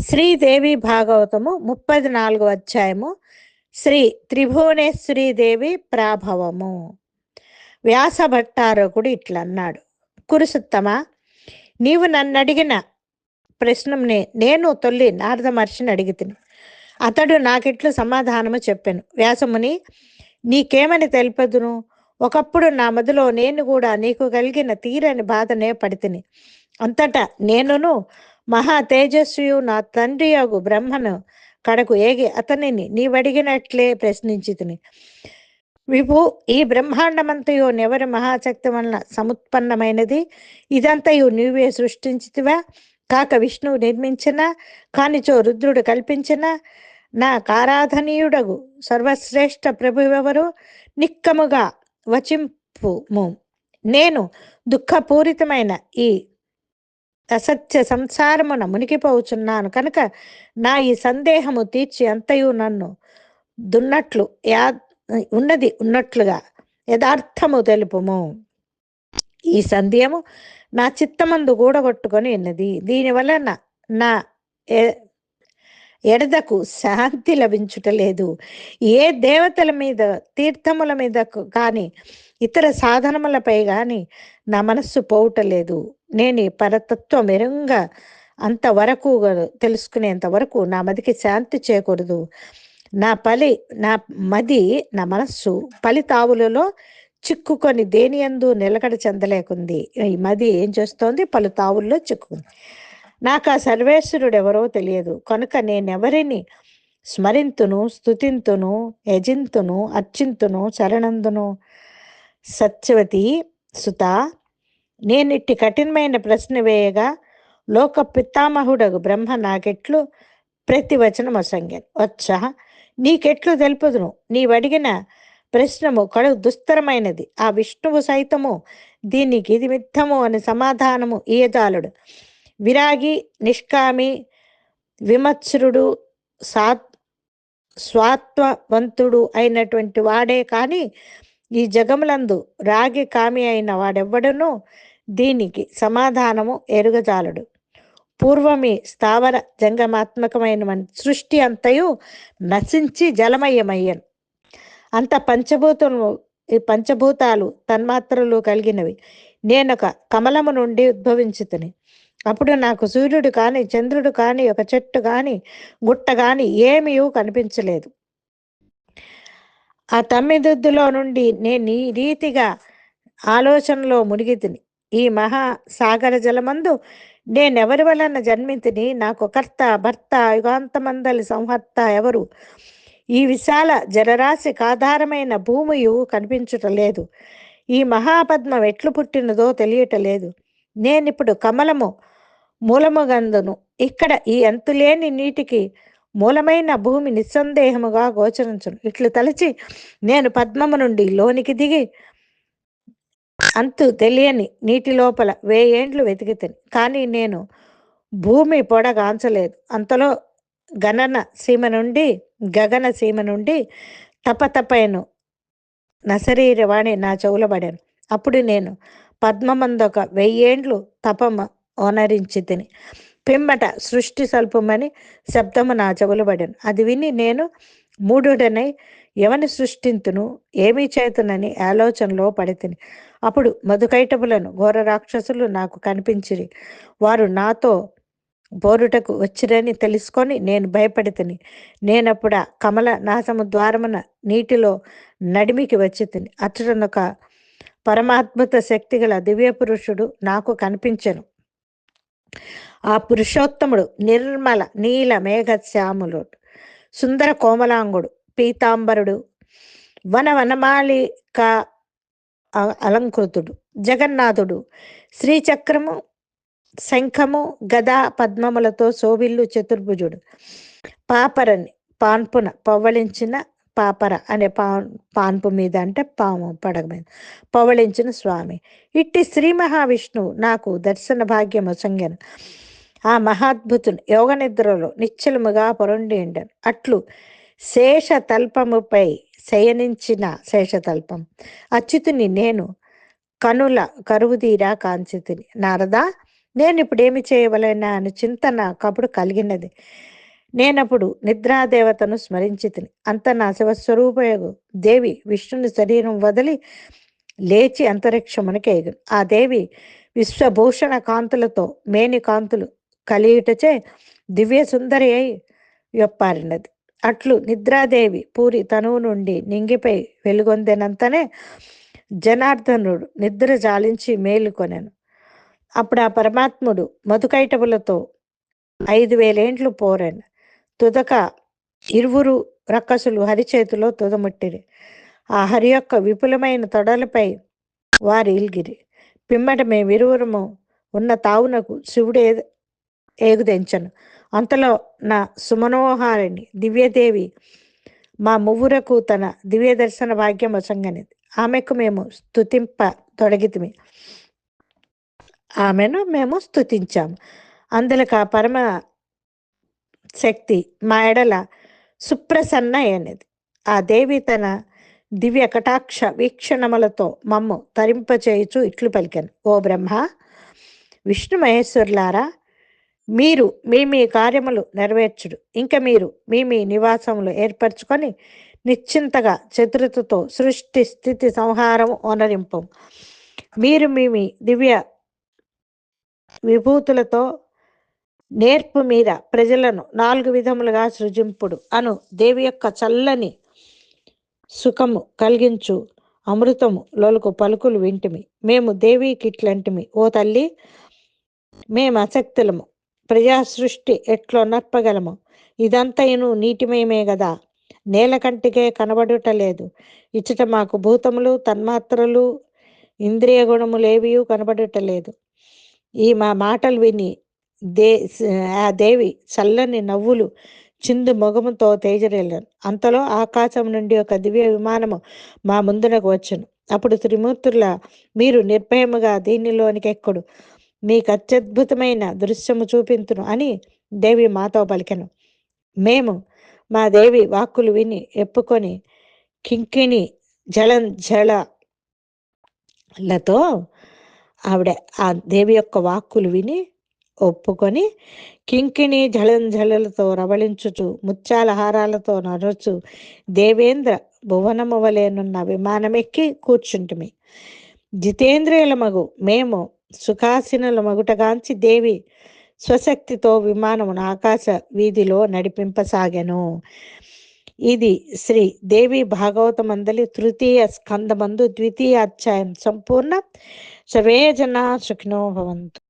శ్రీదేవి భాగవతము ముప్పది నాలుగు అధ్యాయము శ్రీ త్రిభువనేశ్వరీ దేవి ప్రాభవము. వ్యాస భట్టారకుడు ఇట్లా అన్నాడు కురుసుత్తమ నీవు నన్ను అడిగిన ప్రశ్నని నేను తొల్లి నారద మహర్షిని అడిగితిని. అతడు నాకిట్లు సమాధానము చెప్పాను. వ్యాసముని నీకేమని తెలిపదును? ఒకప్పుడు నా మదిలో నేను కూడా నీకు కలిగిన తీరని బాధనే పడితిని. అంతటా నేనును మహా తేజస్వియు నా తండ్రి అగు బ్రహ్మను కడకు ఏగి అతనిని నీవడిగినట్లే ప్రశ్నించి తిని విభు ఈ బ్రహ్మాండమంతయు నెవరి మహాశక్తి వలన సముత్పన్నమైనది? ఇదంతయు నీవే సృష్టించితివా? కాక విష్ణువు నిర్మించిన కానిచో రుద్రుడు కల్పించిన నా కారాధనీయుడగు సర్వశ్రేష్ఠ ప్రభువెవరు? నిక్కముగా వచింపుము. నేను దుఃఖపూరితమైన ఈ అసత్య సంసారమున మునిగిపోవుచున్నాను కనుక నా ఈ సందేహము తీర్చి అంతయు నన్ను దున్నట్లు యా ఉన్నది ఉన్నట్లుగా యథార్థము తెలుపుము. ఈ సందేహము నా చిత్తమందు గూడగొట్టుకొని ఉన్నది. దీనివలన నా ఎడదకు శాంతి లభించుటలేదు ఏ దేవతల మీద తీర్థముల మీద కానీ ఇతర సాధనములపై కానీ నా మనస్సు పోవటలేదు నేను పరతత్వం మెరుంగా అంతవరకు తెలుసుకునేంత వరకు నా మదికి శాంతి చేయకూడదు నా పలి నా మది నా మనస్సు పలితావులలో చిక్కుకొని దేని యందు నిలకడ చెందలేకుంది. ఈ మది ఏం చేస్తోంది? పలు తావుల్లో చిక్కుకుంది. నాకు ఆ సర్వేశ్వరుడు ఎవరో తెలియదు. కనుక నేనెవరిని స్మరింతును స్తుతింతును యజింతును అర్చింతును శరణందును? సత్యవతి సుత నేనిట్టి కఠినమైన ప్రశ్న వేయగా లోక పితామహుడగు బ్రహ్మ నాకెట్లు ప్రతి వచనం అసంఖ్యం వచ్చా నీకెట్లు తెలుపుదును? నీవడిగిన ప్రశ్నము కడు దుస్తరమైనది. ఆ విష్ణువు సైతము దీనికి ఇది మిథ్యము అని సమాధానము ఈయజాలుడు విరాగి నిష్కామి విమత్సరుడు సాత్ స్వాత్వవంతుడు అయినటువంటి వాడే కానీ ఈ జగములందు రాగి కామి అయిన వాడెవ్వడనూ దీనికి సమాధానము ఎరుగజాలడు. పూర్వమే స్థావర జంగమాత్మకమైన సృష్టి అంతయు నశించి జలమయమయ్యను. అంత పంచభూతము ఈ పంచభూతాలు తన్మాత్రలు కలిగినవి. నేనొక కమలము నుండి ఉద్భవించుతుని. అప్పుడు నాకు సూర్యుడు కానీ చంద్రుడు కానీ ఒక చెట్టు కానీ గుట్ట కానీ ఏమీ కనిపించలేదు. ఆ తమ్మిదిద్దులో నుండి నేను ఈ రీతిగా ఆలోచనలో మునిగితిని. ఈ మహా సాగర జలమందు నేనెవరి వలన జన్మితిని? నాకు కర్త భర్త యుగాంతమందలి సంహర్త ఎవరు? ఈ విశాల జలరాశికి ఆధారమైన భూమియు కనిపించుటలేదు ఈ మహాపద్మం ఎట్లు పుట్టినదో తెలియటలేదు నేనిప్పుడు కమలము మూలముగందును. ఇక్కడ ఈ అంతులేని నీటికి మూలమైన భూమి నిస్సందేహముగా గోచరించును. ఇట్లు తలచి నేను పద్మము నుండి లోనికి దిగి అంతు తెలియని నీటి లోపల వేయేండ్లు వెతికితిని. కానీ నేను భూమి పొడగాంచలేదు అంతలో గణన సీమ నుండి గగన సీమ నుండి తపతపైను నశరీరవాణి నా చెవులబడాను. అప్పుడు నేను పద్మమందొక వెయ్యేండ్లు తపమ ఓనరించితిని. పిమ్మట సృష్టి స్వల్పమని శబ్దము నా చెవులు పడాను అది విని నేను మూఢుడనై ఎవని సృష్టింతును? ఏమీ చేతునని ఆలోచనలో పడితిని. అప్పుడు మధుకైటములను ఘోర రాక్షసులు నాకు కనిపించిరి. వారు నాతో బోరుటకు వచ్చిరని తెలుసుకొని నేను భయపడితిని. నేనప్పుడ కమల నాశము ద్వారమున నీటిలో నడిమికి వచ్చి తిని అచ్చటనొక శక్తి గల దివ్య పురుషుడు నాకు కనిపించను. ఆ పురుషోత్తముడు నిర్మల నీల మేఘశ్యాములు సుందర కోమలాంగుడు పీతాంబరుడు వన వనమాలిక అలంకృతుడు జగన్నాథుడు శ్రీచక్రము శంఖము గదా పద్మములతో శోభిల్లు చతుర్భుజుడు పాపరని పాన్పున పవ్వళించిన పాపర అనే పా పాన్పు మీద అంటే పాము పడగ మీద. పవళించిన స్వామి ఇట్టి శ్రీ మహావిష్ణువు నాకు దర్శన భాగ్యము సంగను. ఆ మహాద్భుతుని యోగ నిద్రలో నిశ్చలముగా పొరండి ఉండను. అట్లు శేషతల్పముపై శయనించిన శేషతల్పం. అచ్యుతుని నేను కనుల కరువుదీరా కాంచితుని నారదా నేను ఇప్పుడు ఏమి చేయవలేనా అని చింతన కప్పుడు కలిగినది. నేనప్పుడు నిద్రాదేవతను స్మరించి తిని అంత నా శివస్వరూపయోగు దేవి విష్ణుని శరీరం వదిలి లేచి అంతరిక్షమునికి ఎగును ఆ దేవి విశ్వభూషణ కాంతులతో మేని కాంతులు కలియుటచే దివ్య సుందరి అయి యొప్పారినది. అట్లు నిద్రాదేవి పూరి తనువు నుండి నింగిపై వెలుగొందినంతనే జనార్దనుడు నిద్ర జాలించి మేలుకొనెను అప్పుడు ఆ పరమాత్ముడు మధుకైటములతో ఐదు వేలేండ్లు పోరాను. తుదక ఇరువురు రక్కసులు హరి చేతిలో తుదముట్టిరి. ఆ హరి యొక్క విపులమైన తొడలపై వారి ఇల్గిరి. పిమ్మట మేమిరువురము ఉన్న తావునకు శివుడే ఏగుదెంచను అంతలో నా సుమనోహారిణి దివ్యదేవి మా మువ్వురకు తన దివ్య దర్శన భాగ్యం వసంగనిది. ఆమెకు మేము స్థుతింప తొడగితిమి. ఆమెను మేము స్థుతించాము అందులో పరమ శక్తి మా ఎడల సుప్రసన్న అయినది ఆ దేవి తన దివ్య కటాక్ష వీక్షణములతో మమ్ము తరింపచేయుచు ఇట్లు పలికాను. ఓ బ్రహ్మ విష్ణు మహేశ్వరులారా మీరు మీ మీ కార్యములు నెరవేర్చుడు. ఇంకా మీరు మీ మీ నివాసములు ఏర్పరచుకొని నిశ్చింతగా చతురతతో సృష్టి స్థితి సంహారం ఓనరింపు. మీరు మీ మీ దివ్య విభూతులతో నేర్పు మీద ప్రజలను నాలుగు విధములుగా సృజింపుడు. అను దేవి యొక్క చల్లని సుఖము కలిగించు అమృతము లోలకు పలుకులు వింటిమి. మేము దేవికి ఇట్లాంటిమి. ఓ తల్లి మేము అసక్తులము ప్రజా సృష్టి ఎట్లో నర్పగలము ఇదంతయును నీటిమయమే గదా. నేల కంటికే కనబడుట లేదు. ఇచ్చట మాకు భూతములు తన్మాత్రలు ఇంద్రియ గుణములేవియూ కనబడుట లేదు. ఈ మా మాటలు విని దే ఆ దేవి చల్లని నవ్వులు చిందు ముఖముతో తేజరేళ్ళను అంతలో ఆకాశం నుండి ఒక దివ్య విమానము మా ముందునకు వచ్చును. అప్పుడు త్రిమూర్తుల మీరు నిర్భయముగా దీనిలోనికి ఎక్కడు. మీకు అత్యద్భుతమైన దృశ్యము చూపింతును అని దేవి మాతో పలికెను. మేము మా దేవి వాక్కులు విని ఎప్పుకొని కింకిణి జలం జలతో ఆవిడ ఆ దేవి యొక్క వాక్కులు విని ఒప్పుకొని కింకిణి జలంజలలతో రవళించుచు ముత్యాల హారాలతో నరచు దేవేంద్ర భువనము వలెనున్న విమానమెక్కి కూర్చుంటిమి. జితేంద్రియుల మగు మేము సుఖాసీనుల మగుటగాంచి దేవి స్వశక్తితో విమానమును ఆకాశ వీధిలో నడిపింపసాగెను. ఇది శ్రీ దేవి భాగవతమందలి తృతీయ స్కందమందు ద్వితీయ అధ్యాయం సంపూర్ణ. సర్వే జనా సుఖినో భవంతు.